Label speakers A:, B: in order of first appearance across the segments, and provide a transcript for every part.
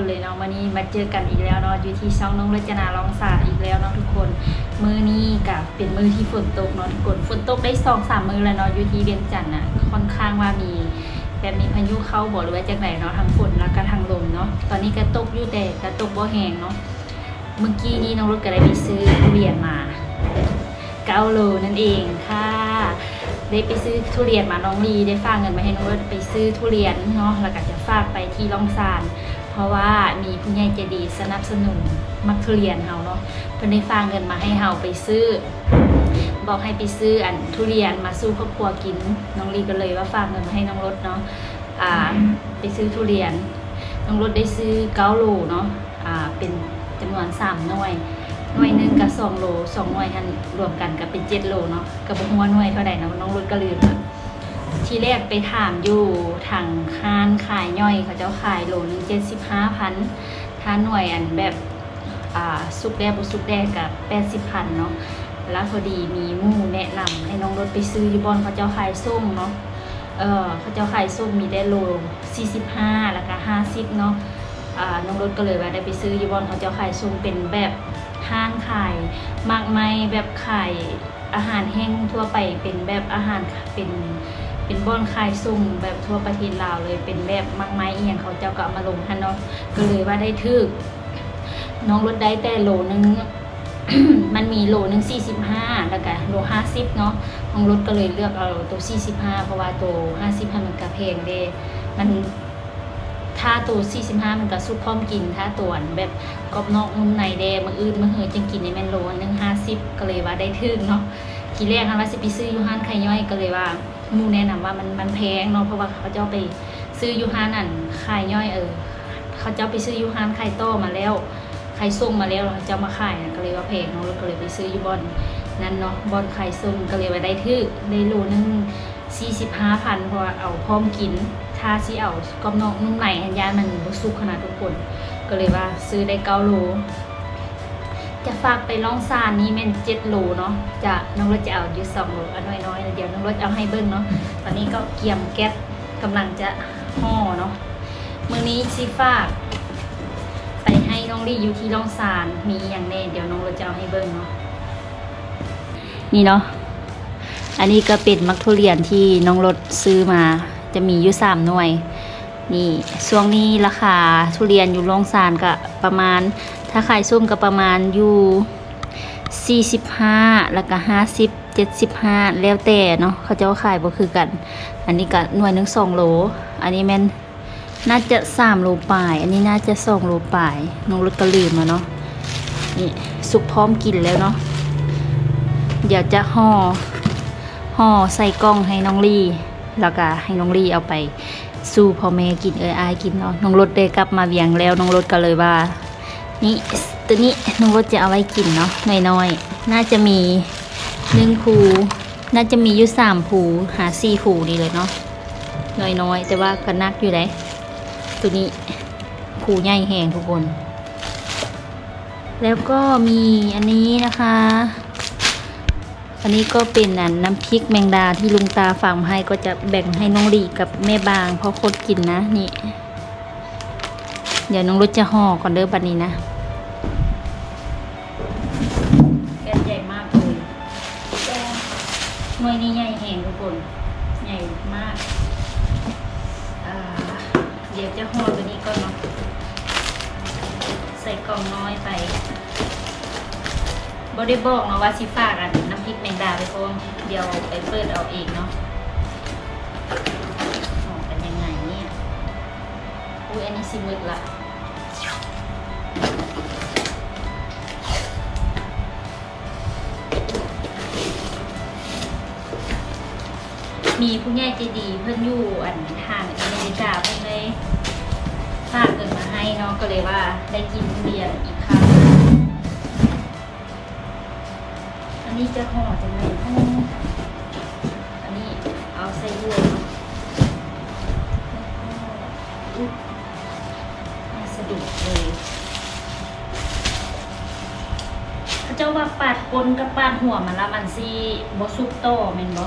A: คนเลยเนาะวันนี้มาเจอกันอีกแล้วเนาะอยู่ที่ช่องน้องรจนาลองศารอีกแล้วเนาะทุกคน มือนี้กับเป็นมือที่ฝนตกเนาะทุกคนฝนตกได้สองสามมือแล้วเนาะอยู่ที่เวียงจันทน์อะค่อนข้างว่ามีแบบมีพายุเข้าบ่หรือว่าจากไหนเนาะทั้งฝนแล้วก็ทั้งลมเนาะตอนนี้ก็ตกอยู่แต่ก็ตกบ่แห้งเนาะเมื่อกี้นี้น้องรถก็ได้ไปซื้อทุเรียนมาเก้าโลนั่นเองค่ะได้ไปซื้อทุเรียนมาน้องลีได้ฝากเงินมาให้น้องรถไปซื้อทุเรียนเนาะแล้วก็จะฝากไปที่ล่องซาน เพราะว่ามีผู้ใหญ่ใจดีสนับสนุนมักทุเรียนเฮาเนาะเพิ่นได้ฝากเงินมาให้เฮาไปซื้อ บอกให้ไปซื้ออันทุเรียนมาสู้ครอบครัวกินน้องลีก็เลยว่าฝากเงินมาให้น้องรถเนาะอ่าไปซื้อทุเรียน น้องรถได้ซื้อเก้าโลเนาะอ่าเป็นจำนวนสามหน่วยหน่วยหนึ่งกับสองโลสองหน่วยหันรวมกันก็เป็นเจ็ดโลเนาะกับหัวหน่วยเท่าไหร่นะน้องรถก็ลืมละ ทีแรกไปถามอยู่ทางค้านขายย่อยเขาเจ้าขายโลนึงเจ็ดสิบห้าพันถ้าหน่วยอันแบบอ่าสุกแดงบุสุกแดงกับแปดสิบพันเนาะแล้วพอดีมีมู่แนะนำให้น้องรถไปซื้อยูบอนเขาเจ้าขายส้มเนาะเออเขาเจ้าขายส้มมีได้โลสี่สิบห้าแล้วก็ห้าสิบเนาะอ่าน้องรถก็เลยว่าได้ไปซื้อยูบอนเขาจะขายส่งเป็นแบบห้างขายมากมายแบบขายอาหารแห้งทั่วไปเป็นแบบอาหารเป็น เป็นบ่อนขายส่งแบบทั่วประเทศลาวเลยเป็นแบบมากมายอียงเขาเจ้าก็มาลงท่านเนาะก็เลยว่าได้ทึกน้องรถได้แต่โลนึงมันมีโลนึงสี่สิบห้าแล้วก็โลห้าสิบเนาะน้องรถก็เลยเลือกเอาตัวสี่สิบห้าเพราะว่าตัวห้าสิบห้ามันกระเพงเด้มันถ้าตัว 45 มันก็สุกพร้อมกิน ถ้าตัวนแบบกรอบนอกนุ่มในแดมืออื่นมือเหือจังกินในแมนโลนึง50ก็เลยว่าได้ถึงเนาะทีแรกคันว่าสิไปซื้อยูฮานไข่ย่อยก็เลยว่า มูแนะนำว่ามันมันแพงเนาะเพราะว่าเขาเจ้าไปซื้อยูฮานอันไข่ย่อยเออเขาเจ้าไปซื้อยูฮานไข่โต้มาแล้วไข่ส้มมาแล้วเขาเจ้ามาขายก็เลยว่าแพงเนาะก็เลยไปซื้อยูบอนนั่นเนาะบอนไข่ส้มก็เลยว่าได้ถึกได้โลนึงสี่สิบห้าพันเพราะว่าเอาพร้อมกินถ้าที่เอากรอบนอกนุ่มในอันยานมันสุกขนาดทุกคน ก็เลยว่าซื้อได้เก้าโล จะฝากไปล่องซานนี้แม่นเจ็ดโลเนาะจะน้องรถจะเอาอยู่สองโลอันน้อยๆเดี๋ยวน้องรถเอาให้เบิ้งเนาะตอนนี้ก็เกียมแก๊สกำลังจะห่อเนาะมือนี้สิฝากไปให้น้องลี่อยู่ที่ล่องซานมีอย่างแน่เดี๋ยวน้องรถจะเอาให้เบิ้งเนาะนี่เนาะอันนี้ก็เป็นมักทุเรียนที่น้องรถซื้อมาจะมีอยู่สามหน่วยนี่ช่วงนี้ราคาทุเรียนอยู่โรงสารก็ประมาณ ถ้าขายส้มก็ประมาณอยู่ 45 แล้วก็ 50 75 แล้วแต่เนาะเขาจะว่าขายบ่คือกัน อันนี้ก็หน่วยหนึง2โล อันนี้แม่นน่าจะ3โลปลาย อันนี้น่าจะ2โลปลายน้องรถก็ลืมแล้วเนาะนี่สุกพร้อมกินแล้วเนาะเดี๋ยวจะห่อห่อใส่กล้องให้น้องลี่แล้วก็ให้น้องลี่เอาไป สู่พ่อแม่กินเอออายกินเนาะน้องรถได้กลับมาเวียงแล้วน้องรถก็เลยว่า นี่ตัวนี้น้องรถจะเอาไว้กินเนาะน้อยๆ น่าจะมีหนึ่งผูน่าจะมีอยู่สามผูหาสี่ผูนี่เลยเนาะน้อยๆ แต่ว่าก็นักอยู่เลยตัวนี้ผูใหญ่แหงทุกคน แล้วก็มีอันนี้นะคะ อันนี้ก็เป็นนน้ำพริกแมงดาที่ลุงตาฝากมาให้ก็จะแบ่งให้น้องหลีกับแม่บางเพราะคนกินนะนี่ เดี๋ยวน้องรถจะห่อก่อนเด้อบัดนี้นะ จะห่อตัวนี้ก่อนเนาะใส่กล่องน้อยไปบได้บอกเนาะว่าสิฝากันน้ำพริกแมงดาไปพร้อมเดี๋ยวไปเปิดเอาเองเนาะออกเป็นยังไงเนี่ยอุ้ยอันนี้สิมึกละมีผู้ใหญ่ใจดีเพิ่อนอยู่อันทางอเมริกาเพิ่อนเลย ให้เนาะก็เลยว่าได้กินทุเรียนอีกครั้ง อันนี้จะห่อจังเลยห่ออันนี้เอาใส่บัวเนะอุ๊ยน่าสะดุดเลยเขาเจ้าว่าปาดปนกับปาดหัวมันละมันซีบสุกโตแม่นบ่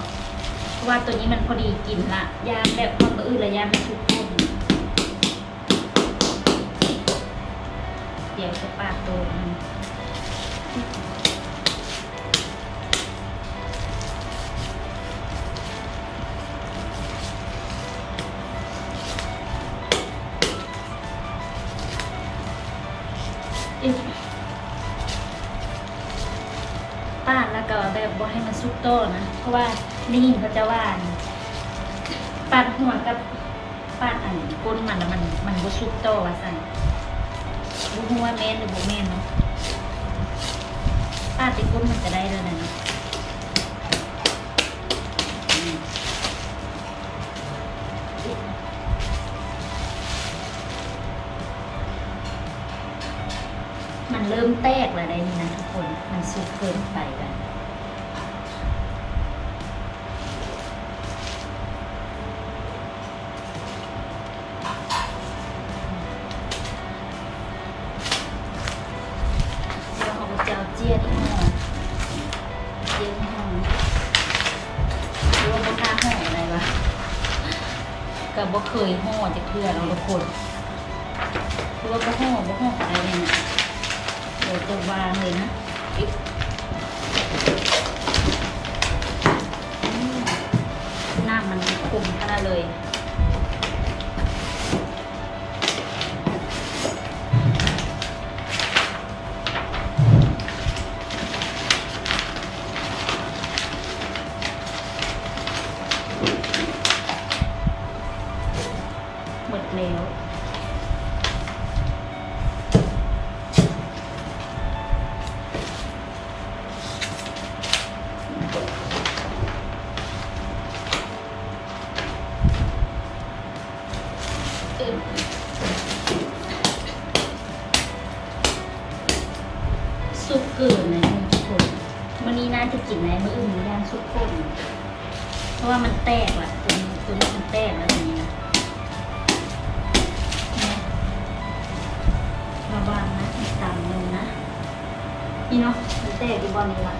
A: เพราะว่าตัวนี้มันพอดีกินละยามแบบความอื่นละยามมันสุกต้ เดี๋ยวจะปาโดนมันอิ๊ะปาดแล้วก็แบบบ่ให้มันสุกโตนะ เพราะว่าได้ยินเขาจะว่าปาดหัวกับปาดอันก้นมันแล้วมันมันบ่สุกโตว่าสั่น บุ้งว่าแม่นหรือบุแม่นเนาะป้าติกุ้นมันจะได้เลยนะมันเริ่มแตกแล้วได้นี่นะทุกคน มันสุกเกินไปกันเนี่เนาะมันแตกอยู่บอลนี้ละ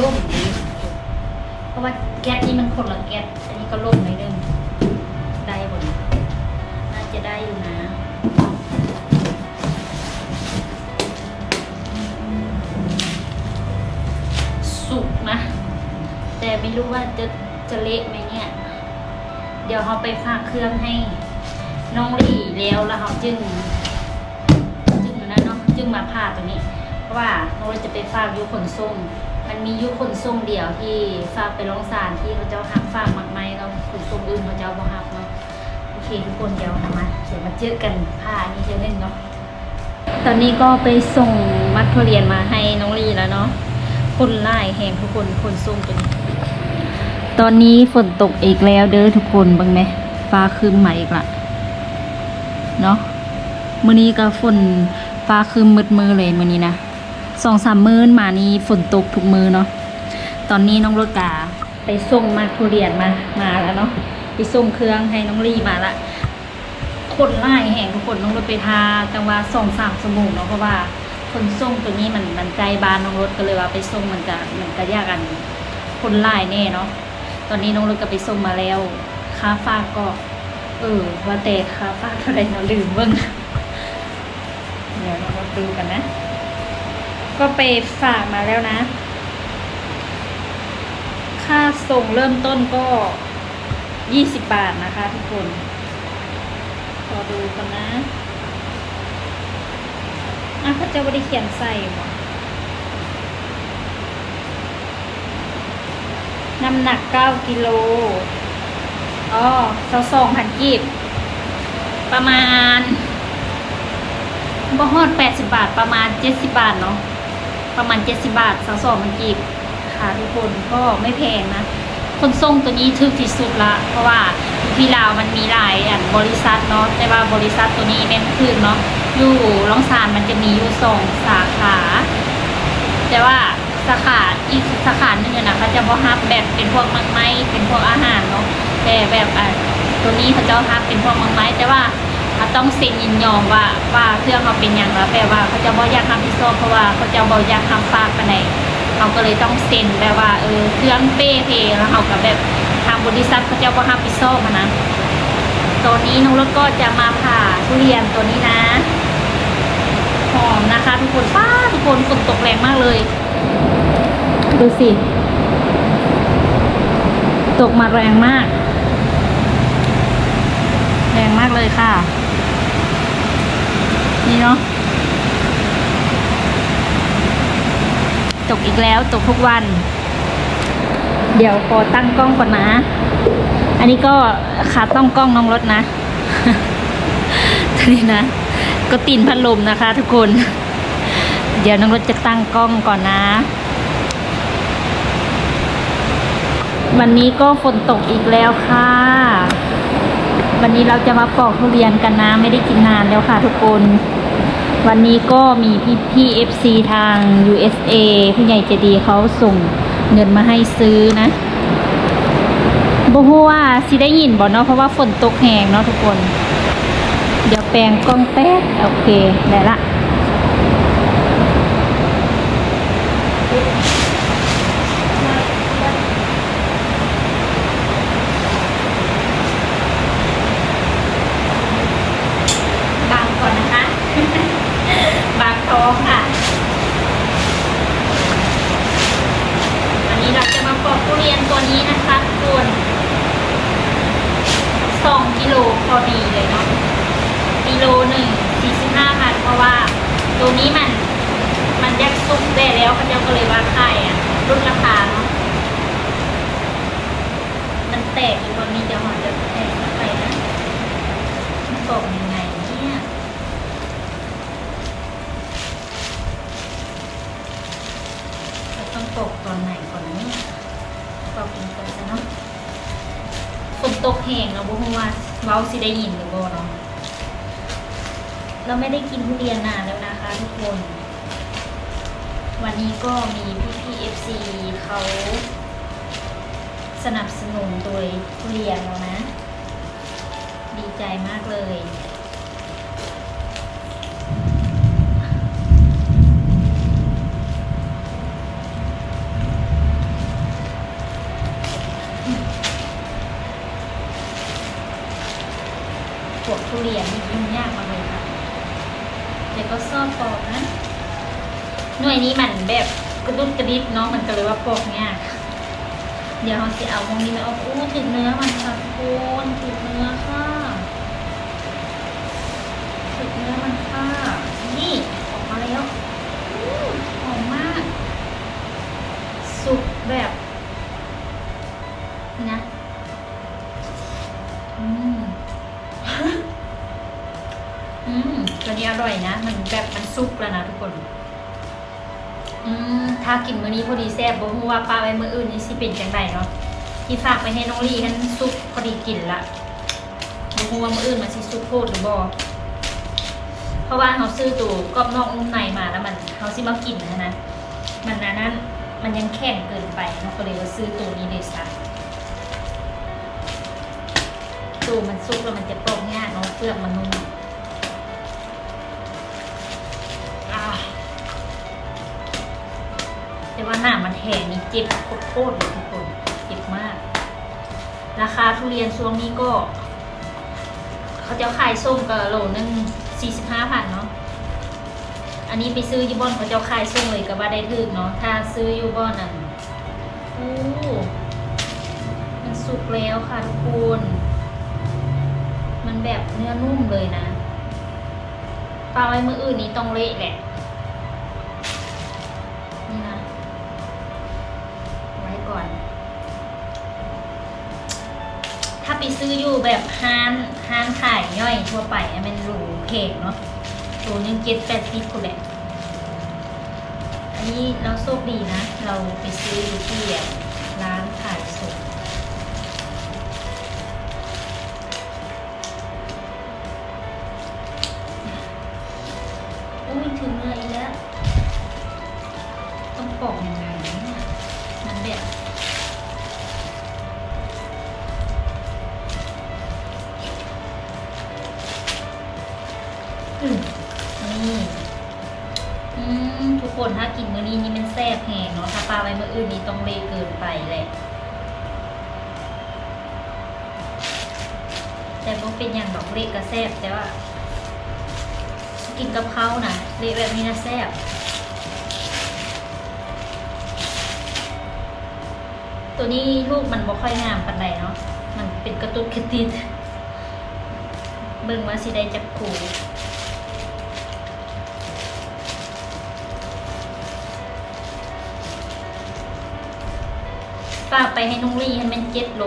A: ล่มดีเพราะว่าแก๊สนี่มันคนละแก๊สอันนี้ก็ล่มหน่อยนึงได้บนน่าจะได้อยู่นะสุกนะ แต่ไม่รู้ว่าจะจะเละไหมเนี่ย เดี๋ยวเราไปฝากเครื่องให้น้องลี่แล้วแล้วเราจึง จึงนนั้นเนาะจึงมาผ่าตัวนี้ เพราะว่าเราจะไปฝากอยุคนส่ง มันมียุคนส่งเดียวที่ฝากไปร้องศาลที่เขาเจ้าหักฝากมากไหมเราขนส่งอื่นเขาเจ้าบ่หักเนาะโอเคทุกคนเดี๋ยวมาเดี๋ยวมาเจอกันผ่าอันนี้เจอเล่นเนาะตอนนี้ก็ไปส่งมัดทุเรียนมาให้น้องลีแล้วเนาะคนไล่แหงทุกคนคนส่งตันตอนนี้ฝนตกอีกแล้วเด้อทุกคนบังไหมฟ้าครึ้มมาอีกละเนาะมื้อนี้ก็ฝนฟ้าครึ้มมืดมือเลยมื้อนี้นะ สองสามมื้อมานี้ฝนตกทุกมือเนาะตอนนี้น้องรถกาไปส่งมาทุเรียนมามาแล้วเนาะไปส่งเครื่องให้น้องลี่มาละคนไล่แห่งทุกคนน้องรถไปทาจังหวะสองสามสมุนเนาะเพราะว่าคนส่งตัวนี้มันมันไกลบ้านน้องรถก็เลยว่าไปส่งมันก็มันก็ยากกันคนไล่แน่เนาะตอนนี้น้องรถก็ไปส่งมาแล้วค่าฝากก็ เออว่าแต่ค่าฝากเท่าไรเราลืมเบิ่งเดี๋ยวเราดูกันนะ ก็ไปฝากมาแล้วนะ ค่าส่งเริ่มต้นก็ยี่สิบบาทนะคะทุกคนขอดูกันนะอะเขาจะไม่ได้เขียนใส่หรอน้ำหนักเก้ากิโล อ๋อสสองพันกีบ ประมาณบ่ฮอดแปดสิบาท ประมาณเจ็ดสิบาทเนาะ ประมาณเจ็ดสิบาทสสองพันกีบค่ะทุกคนก็ไม่แพงนะ คนส่งตัวนี้ถึกที่สุดละ เพราะว่าที่ลาวมันมีหลายอันบริษัทเนาะแต่ว่าบริษัทตัวนี้แม่นคืนเนาะอยู่ล่องซานมันจะมีอยู่สองสาขา แต่ว่าสาขาอีกสาขาหนึ่งนะเขาจะบ่ฮับแบบเป็นพวกมังไม้เป็นพวกอาหารเนาะแต่แบบอะตัวนี้เขาจะฮับเป็นพวกมังไม้แต่ว่า เขาต้องเซ็นยินยอมว่าว่าเครื่องเขาเป็นอย่างแล้วแปลว่าเขาจะบ่อยากทำพิโซเพราะว่าเขาจะบ่อยากทำฝากกันไหนเขาก็เลยต้องเซ็นแบบว่าเออเครื่องเป้เพแล้วเขากับแบบทางบริษัทเขาจะบ่ฮับพิโซมานะตัวนี้น้องรถก็จะมาผ่าทุเรียนตัวนี้นะหอมนะคะทุกคนป้าทุกคนฝนตกแรงมากเลย ดูสิ ตกมาแรงมาก แรงมากเลยค่ะ นี่เนาะตกอีกแล้วตกทุกวัน เดี๋ยวขอตั้งกล้องก่อนนะ อันนี้ก็ขาต้องกล้องน้องรถนะทีนี้นะ ก็ตีนพัดลมนะคะ ทุกคน เดี๋ยวน้องรถจะตั้งกล้องก่อนนะ วันนี้ก็ฝนตกอีกแล้วค่ะ วันนี้เราจะมาปอกทุเรียนกันนะไม่ได้กินนานแล้วค่ะทุกคน วันนี้ก็มีพี่พี่เอฟซีทาง USA ผู้ใหญ่ใจดีเขาส่งเงินมาให้ซื้อนะบ่ฮู้ว่าสิได้ยินบ่เนาะเพราะว่าฝนตกแหงเนาะทุกคน เดี๋ยวแปลงกล้องแป๊บโอเคได้ละ บางก่อนนะคะ บางท้องค่ะ วันนี้เราจะมาปอกทุเรียนตัวนี้นะคะทุกคนสองกิโลพอดีเลยเนาะ กิโลหนึ่งสี่สิบห้าพันเพราะว่า ตัวนี้มัน มันยักซุกได้แล้วเขาเจ้าก็เลยว่าค่ายอะรุ่นราคาเนาะ มันแตกอยู่ตอนนี้เดี๋ยวหอจะแตกเข้าไปนะมันตกยังไงเนี่ยจะต้ อนไหนก่อนนะเนี่ยตกกินกันซะเนาะฝนตกแห้งเนาะบ่ฮู้ว่าเว้าสิได้ยินหรือบ่เนาะเราไม่ได้กินทุเรียนนานแล้วนะคะทุกคน วันนี้ก็มีพี่พี่เอฟซีเขาสนับสนุนโดยทุเรียนแล้วนะ ดีใจมากเลย พวกทุเรียนนี่ยุ่งยากมากเลยค่ะแต่ก็ชอบปอกนะหน่วยนี้มันแบบกระดุดกระดิบเนาะมันก็เลยว่าปอกยากเดี๋ยวเราจะเอาตรงนี้มาเอาอู้ถึงเนื้อมันค่ะทุกคนถึงเนื้อค่ะถึงเนื้อมันค่ะนี่ออกมาแล้วอู้หอมมาก สุกแบบ ตัวนี้อร่อยนะ มันแบบมันซุปแล้วนะทุกคน อืมถ้ากินมื้อนี้พอดีแซ่บบ่ฮู้ว่าป้าไว้มื้ออื่นนี่สิเป็นจังไดเนาะที่ฝากไปให้น้องลี่กันซุปพอดีกินละบ่ฮู้ว่ามื้ออื่นมันสิซุปโพดหรือบ่เพราะว่าเขาซื้อตัวกรอบนอกนุ่มในมาแล้วมันเขาสิมากินนะนะมันอันนั้นมันยังแข็งเกินไปเนาะก็เลยว่าซื้อตัวนี้เลยซะตัวมันซุกแล้วมันจะปอกง่ายเนาะเปลือกมันนุ่ม แต่ว่าหน้ามันแทงนี่เจ็บโคตรเลยทุกคนเจ็บมาก ราคาทุเรียนช่วงนี้ก็ เขาจะขายส้มกับโหลนึงสี่สิบห้าพันเนาะอันนี้ไปซื้อยูบอนเขาจะขายส่งเลยก็ว่าได้ถึกเนาะถ้าซื้ออยูบอนอะโอ้มันสุกแล้วค่ะทุกคนมันแบบเนื้อนุ่มเลยนะปลาไว้มืออื่นนี้ต้องเละแหละ ไปซื้ออยู่แบบห้านห้านขายย่อยทั่วไปมันหรูเข่งเนาะหรูหนึ่งเจ็ดแปดสิบคนแหละอันนี้เราโชคดีนะ เราไปซื้ออยู่ที่แบบ ละเกินไปแหละ แต่บ่เป็นอย่างดอกเละก็แซบแต่ว่า กินกับข้านะเละแบบนี้นะแซบตัวนี้ลูกมันบ่ค่อยงามปานใดเนาะ มันเป็นกระตุกกระติด เบิ่งว่าสิได้จักคู ฝากไปให้น้องลี่ให้มันเจ็ดโหล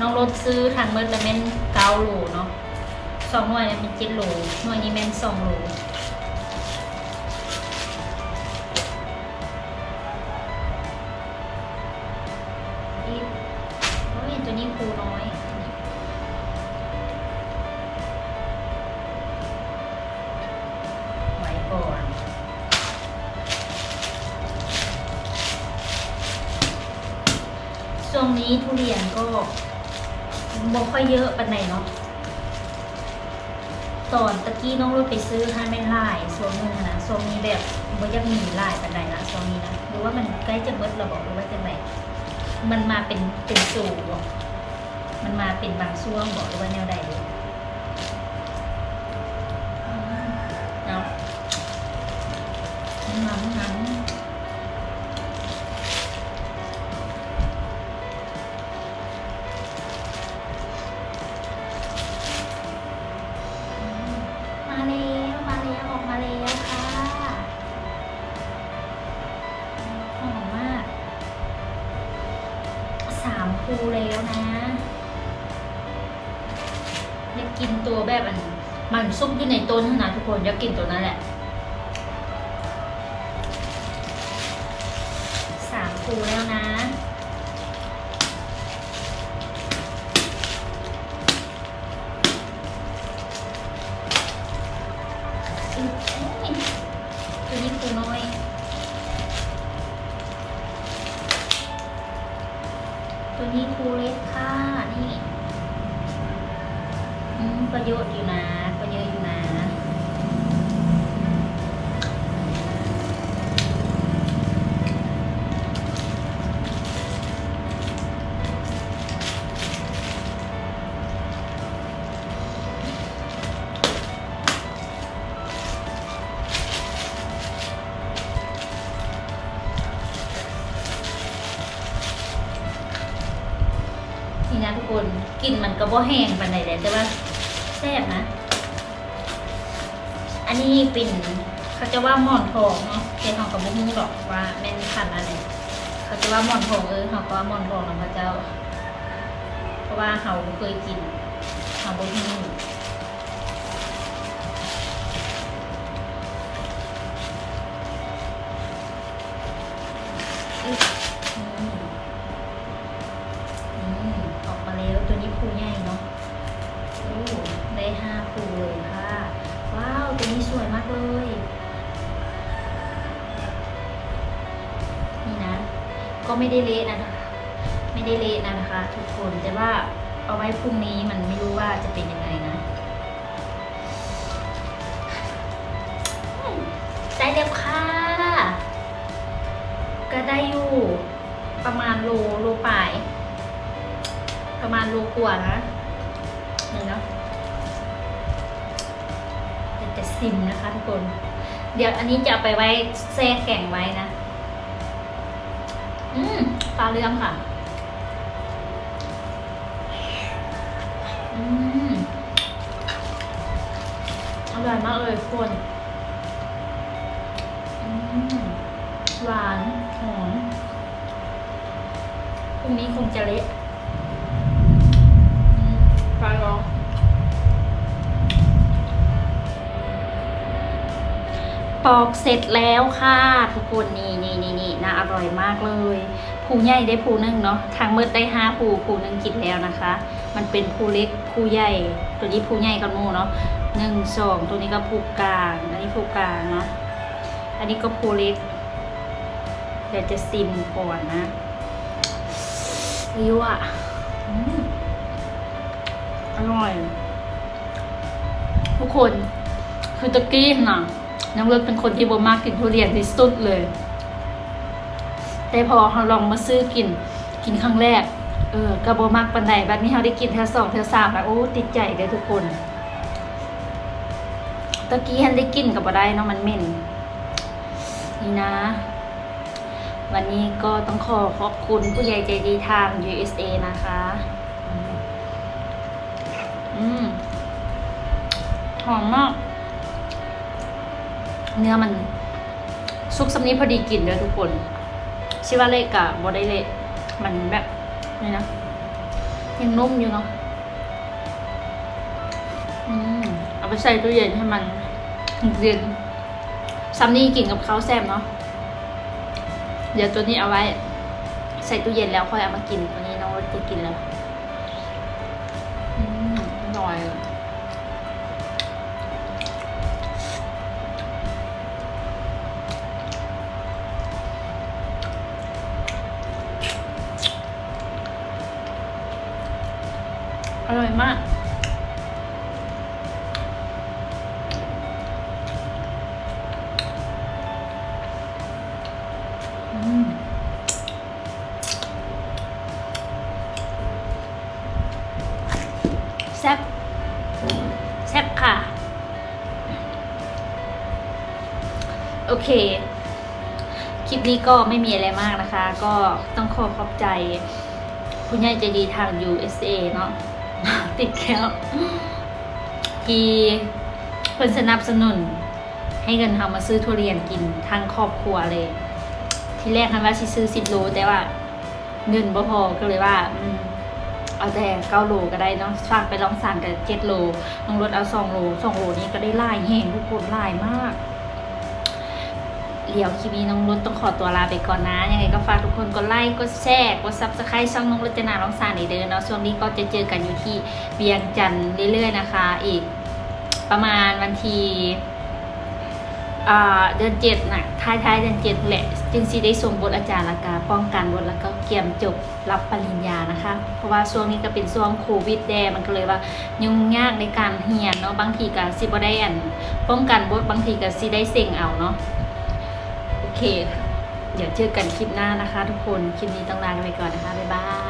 A: น้องรถซื้อทางเมิดแล้วม่นเก้าโหลเนาะสองหน่วยเป็นเจ็ดโหลหน่วยนี้แม่นสองโหลอีกโอ้ยตัวนี้ครูน้อย นี้ทุเรียนก็บ่ค่อยเยอะปันไหนเนาะตอนตะกี้น้องรถไปซื้อให้แม่ลายช่วงนึงอนะโซนนี้แบบบ่ยังมีลายปันใดละโซนนี้นะหรือว่ามันใกล้จะเบิดเราบอกหรือว่าจะไหนมันมาเป็นเป็นสูบมันมาเป็นบางช่วงบอกหรือว่าแนวใดเลยอื มันซุกอยู่ในต้นนะทุกคนอยากกินตัวนั้นแหละสามภูแล้วนะตัวนี้ปูน้อยตัวนี้ปูเล็กค่ะนี่ประโยชน์อยู่นะ ประโยชน์อยู่นะนี่นะทุกคนกลิ่นมันก็บ่แห้งปานใดแต่ว่าแซ่บ นี้เป็นเขาจะว่าหมอนทองเนาะแต่เขากับบุ้งหรอกว่าแม่นขันอะไรเขาจะว่าหมอนทองเออเขาก็ว่าหมอนทองนะพระเจ้า เพราะว่าเขาเคยกินเขาบุ้ง ประมาณโลกว่านะนี่เนะเดี๋ยวจะซิมนะคะทุกคน เดี๋ยวอันนี้จะไปไว้แช่แข็งไว้นะ อืมปลาเรื่องค่ะ อืมอร่อยมากเลยทุกคนอืมหวานหอมพรุ่งนี้คงจะเละ มปลาลองปอกเสร็จแล้วค่ะ ทุกคนนี่นี่นี่นี่น่าอร่อยมากเลยผูใหญ่ได้ผูหนึ่งเนาะทางมืดได้ห้าผูผูหนึ่งกินแล้วนะคะ มันเป็นผูเล็กผูใหญ่ ตัวนี้ผูใหญ่กันโมเนาะหนึ่งสองตัวนี้ก็ผูกลางอันนี้ผูกลางเนาะอันนี้ก็ผูเล็กเดี๋ยวจะซิมก่อนนะริวอะ อร่อย ทุกคนคือตะกี้น่ะน้องเลิศเป็นคนที่บ่มากกินทุเรียนที่สุดเลย แต่พอเราลองมาซื้อกินกินครั้งแรก เออก็บ่มากปันใดบัดนี้เราได้กินเท่าสองเท่าสามแล้วโอ้ติดใจเลยทุกคนตะกี้ฮันได้กินกับบ่ได้เนาะมันเหม็นนี่นะ วันนี้ก็ต้องขอขอบคุณผู้ใหญ่ใจดีทาง USA นะคะ มหอมมาก เนื้อมันซุกสำนี้พอดีกินเลยทุกคนชื่อว่าเละกะบอได้เละมันแบบนี่นะยังนุ่มอยู่เนาะอืมเอาไปใส่ตู้เย็นให้มันเย็นซัมนี่กินกับข้าวแซ่บเนาะเดี๋ยวตัวนี้เอาไว้ ใส่ตู้เย็นแล้วค่อยเอามากินตัวนี้น้องรถจะกินแล้ว อร่อย อร่อยมาก เคคลิปนี้ก็ไม่มีอะไรมากนะคะ ก็ต้องขอขอบใจ คุณยายใจดีทาง USA เนาะติดแก้วที่เพิ่นสนับสนุน ให้เงินทำมาซื้อทุเรียนกินทั้งครอบครัวเลย ที่แรกคันว่าสิซื้อสิบโลแต่ว่าเงินบ่พอก็เลยว่าเอาแต่เก้าโลก็ได้เนาะฝากไปลองสั่งกับเจ็ดโลน้องรถเอาสองโลสองโลนี้ก็ได้หลายแห่งทุกคนหลายมาก เดี๋ยวคลิปนี้น้องรถต้องขอตัวลาไปก่อนนะ ยังไงก็ฝากทุกคนกดไลค์กดแชร์กดซับสไครต์ช่องน้องรจนาลองสารอีกเดินเนาะช่วงนี้ก็จะเจอกันอยู่ที่เวียงจันทร์เรื่อย ๆ นะคะ อีกประมาณวันที่เดือนเจ็ดน่ะท้ายท้ายๆเดือนเจ็ดแหละจึงสิได้ส่งบทอาจารย์และกาป้องกันบทแล้วก็เกียมจบรับปริญญานะคะ เพราะว่าช่วงนี้ก็เป็นช่วงโควิดแดมันก็เลยว่ายุ่งยากในการเรียนเนาะบางทีก็สิบ่ได้อันป้องกันบทบางทีก็สิได้เซ็งเอาเนาะ เค เดี๋ยวเจอกันคลิปหน้านะคะ ทุกคน คลิปนี้ต้องลากันไปก่อนนะคะ บ๊ายบาย